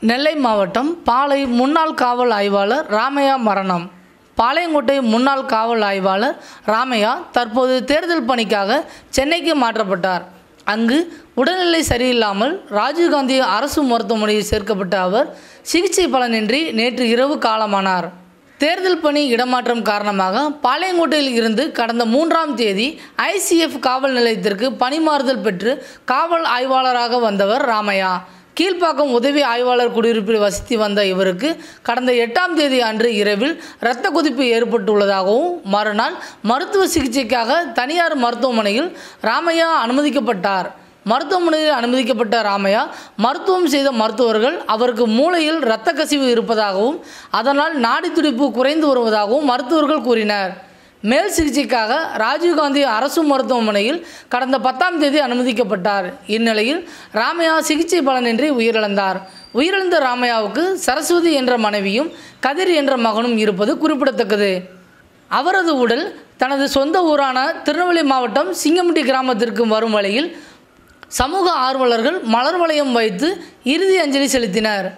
நெல்லை மாவட்டம் பாளை முன்னாள் காவல் ஆய்வாளர் ராமையா மரணம். பாளையங்கோட்டை முன்னாள் காவல் ஆய்வாளர் ராமையா தற்போது தேர்தல் பணிக்காக சென்னைக்கு மாற்றப்பட்டார். அங்கு உடல்நிலை சரியில்லாமல் ராஜீவ்காந்தி அரசு மருத்துவமனையில் சேர்க்கப்பட்ட அவர் சிகிச்சை பலனின்றி நேற்று இரவு காலமானார். தேர்தல் பணி இடமாற்றம் காரணமாக பாளையங்கோட்டையில் இருந்து கடந்த மூன்றாம் தேதி ஐசிஎஃப் காவல் நிலையத்திற்கு பணிமாறுதல் பெற்று காவல் ஆய்வாளராக வந்தவர் ராமையா. கீழ்ப்பாக்கம் உதவி ஆய்வாளர் குடியிருப்பில் வசித்து வந்த இவருக்கு கடந்த எட்டாம் தேதி அன்று இரவில் இரத்த கொதிப்பு ஏற்பட்டுள்ளதாகவும் மறுநாள் மருத்துவ சிகிச்சைக்காக தனியார் மருத்துவமனையில் ராமையா அனுமதிக்கப்பட்டார். மருத்துவமனையில் அனுமதிக்கப்பட்ட ராமையா மருத்துவம் செய்த மருத்துவர்கள் அவருக்கு மூளையில் இரத்த கசிவு இருப்பதாகவும் அதனால் நாடி துடிப்பு குறைந்து வருவதாகவும் மருத்துவர்கள் கூறினர். மேல் சிகிச்சைக்காக ராஜீவ்காந்தி அரசு மருத்துவமனையில் கடந்த பத்தாம் தேதி அனுமதிக்கப்பட்டார். இந்நிலையில் ராமையா சிகிச்சை பலனின்றி உயிரிழந்தார். உயிரிழந்த ராமையாவுக்கு சரஸ்வதி என்ற மனைவியும் கதிர் என்ற மகனும் இருப்பது குறிப்பிடத்தக்கது. அவரது உடல் தனது சொந்த ஊரான திருநெல்வேலி மாவட்டம் சிங்கம்பட்டி கிராமத்திற்கு வரும் வழியில் சமூக ஆர்வலர்கள் மலர் வளையம் வைத்து இறுதி அஞ்சலி செலுத்தினர்.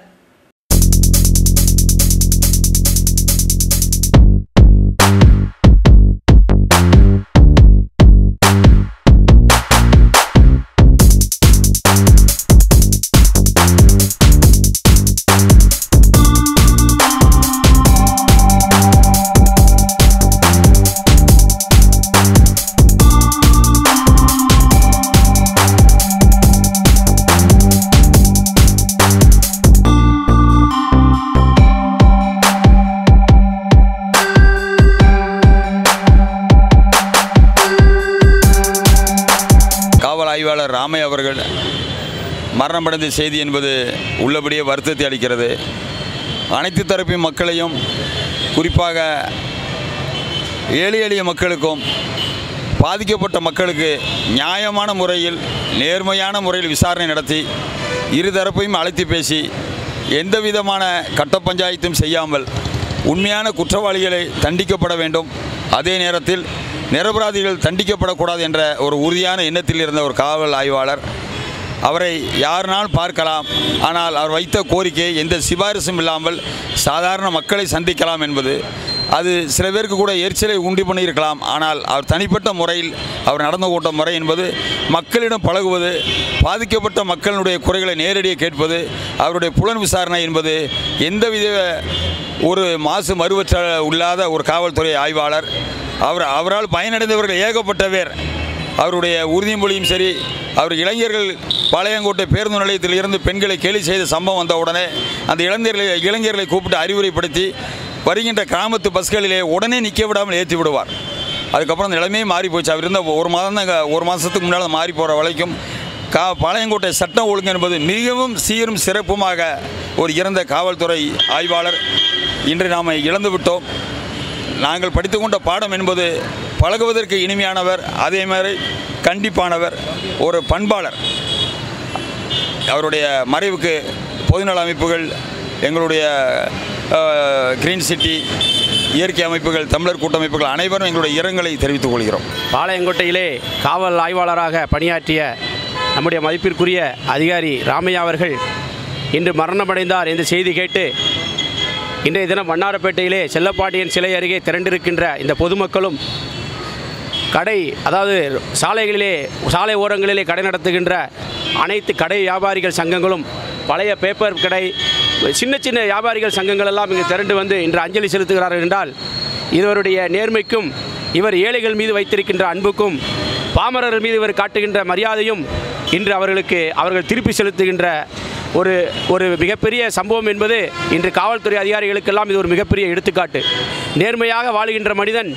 ஆய்வாளர் ராமை அவர்கள் மரணமடைந்த செய்தி என்பது உள்ளபடியே வருத்தத்தை அளிக்கிறது. அனைத்து தரப்பு மக்களையும் குறிப்பாக ஏழை எளிய மக்களுக்கும் பாதிக்கப்பட்ட மக்களுக்கு நியாயமான முறையில் நேர்மையான முறையில் விசாரணை நடத்தி இரு தரப்பையும் அழைத்து பேசி எந்த விதமான கட்ட பஞ்சாயத்தும் செய்யாமல் உண்மையான குற்றவாளிகளை தண்டிக்கப்பட வேண்டும். அதே நேரத்தில் நிரபராதிகள் தண்டிக்கப்படக்கூடாது என்ற ஒரு உறுதியான எண்ணத்தில் இருந்த ஒரு காவல் ஆய்வாளர் அவரை யாருனால் பார்க்கலாம். ஆனால் அவர் வைத்த கோரிக்கை எந்த சிபாரிசும் இல்லாமல் சாதாரண மக்களை சந்திக்கலாம் என்பது அது சில பேருக்கு கூட எரிச்சலை உண்டு பண்ணியிருக்கலாம். ஆனால் அவர் தனிப்பட்ட முறையில் அவர் நடந்து கொண்ட முறை என்பது மக்களிடம் பழகுவது பாதிக்கப்பட்ட மக்களுடைய குறைகளை நேரடியாக கேட்பது அவருடைய புலன் விசாரணை என்பது எந்தவித ஒரு மாசு மறுவற்ற இல்லாத ஒரு காவல்துறை ஆய்வாளர் அவர் அவரால் பயனடைந்தவர்கள் ஏகப்பட்ட பேர் அவருடைய உறுதிமொழியும் சரி. அவர் இளைஞர்கள் பாளையங்கோட்டை பேருந்து நிலையத்தில் இருந்து பெண்களை கேலி செய்த சம்பவம் வந்த உடனே அந்த இளைஞர்களை இளைஞர்களை கூப்பிட்டு அறிவுரைப்படுத்தி வருகின்ற கிராமத்து பஸ்களிலே உடனே நிற்க விடாமல் ஏற்றி விடுவார். அதுக்கப்புறம் அந்த நிலைமையே மாறி போச்சு அவர் இருந்த ஒரு மாதம் தான் ஒரு மாதத்துக்கு முன்னால் மாறி போகிற வரைக்கும் கா பாளையங்கோட்டை சட்டம் ஒழுங்கு என்பது மிகவும் சீரும் சிறப்புமாக ஒரு இறந்த காவல்துறை ஆய்வாளர். இன்று நாம் இழந்து விட்டோம். நாங்கள் படித்துக்கொண்ட பாடம் என்பது பழகுவதற்கு இனிமையானவர் அதே மாதிரி கண்டிப்பானவர் ஒரு பண்பாளர். அவருடைய மறைவுக்கு பொதுநல அமைப்புகள் எங்களுடைய கிரீன் சிட்டி இயற்கை அமைப்புகள் தமிழர் கூட்டமைப்புகள் அனைவரும் எங்களுடைய இரங்கலை தெரிவித்துக் கொள்கிறோம். பாளையங்கோட்டையிலே காவல் ஆய்வாளராக பணியாற்றிய நம்முடைய மதிப்பிற்குரிய அதிகாரி ராமையா அவர்கள் இன்று மரணமடைந்தார் என்ற செய்தி கேட்டு இன்றைய தினம் வண்ணாரப்பேட்டையிலே செல்லப்பாண்டியன் சிலை அருகே திரண்டிருக்கின்ற இந்த பொதுமக்களும் கடை அதாவது சாலைகளிலே சாலை ஓரங்களிலே கடை நடத்துகின்ற அனைத்து கடை வியாபாரிகள் சங்கங்களும் பழைய பேப்பர் கடை சின்ன சின்ன வியாபாரிகள் சங்கங்கள் எல்லாம் இங்கு திரண்டு வந்து இன்று அஞ்சலி செலுத்துகிறார்கள் என்றால் இவருடைய நேர்மைக்கும் இவர் ஏழைகள் மீது வைத்திருக்கின்ற அன்புக்கும் பாமரர் மீது இவர் காட்டுகின்ற மரியாதையும் இன்று அவர்களுக்கு அவர்கள் திருப்பி செலுத்துகின்ற ஒரு ஒரு மிகப்பெரிய சம்பவம் என்பது இன்று காவல்துறை அதிகாரிகளுக்கெல்லாம் இது ஒரு மிகப்பெரிய எடுத்துக்காட்டு. நேர்மையாக வாழுகின்ற மனிதன்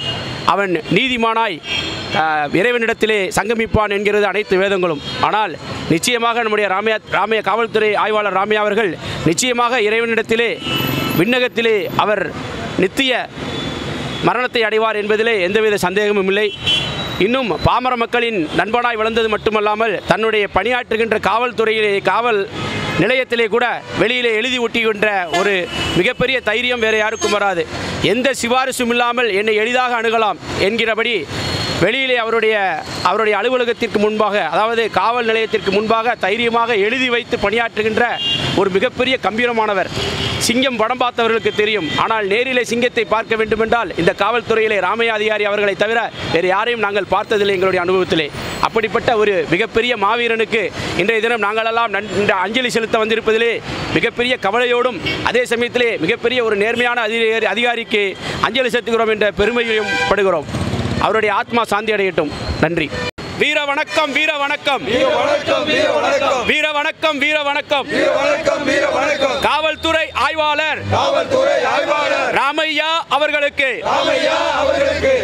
அவன் நீதிமானாய் இறைவனிடத்திலே சங்கமிப்பான் என்கிறது அனைத்து வேதங்களும். ஆனால் நிச்சயமாக நம்முடைய ராமையா ராமைய காவல்துறை ஆய்வாளர் ராமையா அவர்கள் நிச்சயமாக இறைவனிடத்திலே விண்ணகத்திலே அவர் நித்திய மரணத்தை அடைவார் என்பதிலே எந்தவித சந்தேகமும் இல்லை. இன்னும் பாமர மக்களின் நண்பனாய் வளர்ந்தது மட்டுமல்லாமல் தன்னுடைய பணியாற்றுகின்ற காவல்துறையிலே காவல் நிலையத்திலே கூட வெளியிலே எழுதி ஒட்டுகின்ற ஒரு மிகப்பெரிய தைரியம் வேறு யாருக்கும் வராது. எந்த சிபாரிசும் இல்லாமல் என்னை எளிதாக அணுகலாம் என்கிறபடி வெளியிலே அவருடைய அவருடைய அலுவலகத்திற்கு முன்பாக அதாவது காவல் நிலையத்திற்கு முன்பாக தைரியமாக எழுதி வைத்து பணியாற்றுகின்ற ஒரு மிகப்பெரிய கம்பீரமானவர். சிங்கம் படம் பார்த்தவர்களுக்கு தெரியும். ஆனால் நேரிலே சிங்கத்தை பார்க்க வேண்டுமென்றால் இந்த காவல்துறையிலே ராமையா அதிகாரி அவர்களை தவிர வேறு யாரையும் நாங்கள் பார்த்ததில்லை எங்களுடைய அனுபவத்திலே. அப்படிப்பட்ட ஒரு மிகப்பெரிய மாவீரனுக்கு இன்றைய தினம் நாங்களெல்லாம் நன் இந்த அஞ்சலி செலுத்த வந்திருப்பதிலே மிகப்பெரிய கவலையோடும் அதே சமயத்திலே மிகப்பெரிய ஒரு நேர்மையான அதிகாரி அதிகாரிக்கு அஞ்சலி செலுத்துகிறோம் என்ற பெருமையும் படுகிறோம். அவருடைய ஆத்மா சாந்தி அடையட்டும் நன்றி வீர வணக்கம் வீர வணக்கம் வீர வணக்கம் வீர வணக்கம் காவல்துறை ஆய்வாளர் ராமையா அவர்களுக்கு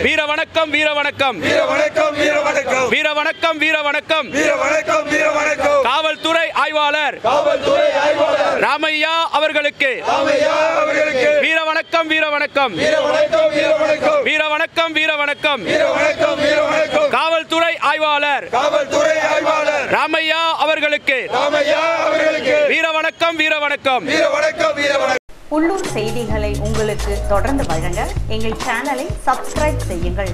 வீர வணக்கம் வீர வணக்கம் வீர வணக்கம் வீர வணக்கம் காவல்துறை ஆய்வாளர் ராமையா அவர்களுக்கு வீர வணக்கம் வீர வணக்கம் வணக்கம் வீர வணக்கம். காவல்துறை ஆய்வாளர் காவல்துறை ஆய்வாளர். ராமையா அவர்களுக்கு. ராமையா அவர்களுக்கு. வீர வணக்கம் வீர வணக்கம். வீர வணக்கம் வீர வணக்கம். உள்ளூர் செய்திகளை உங்களுக்கு தொடர்ந்து வழங்க எங்கள் சேனலை சப்ஸ்கிரைப் செய்யுங்கள்.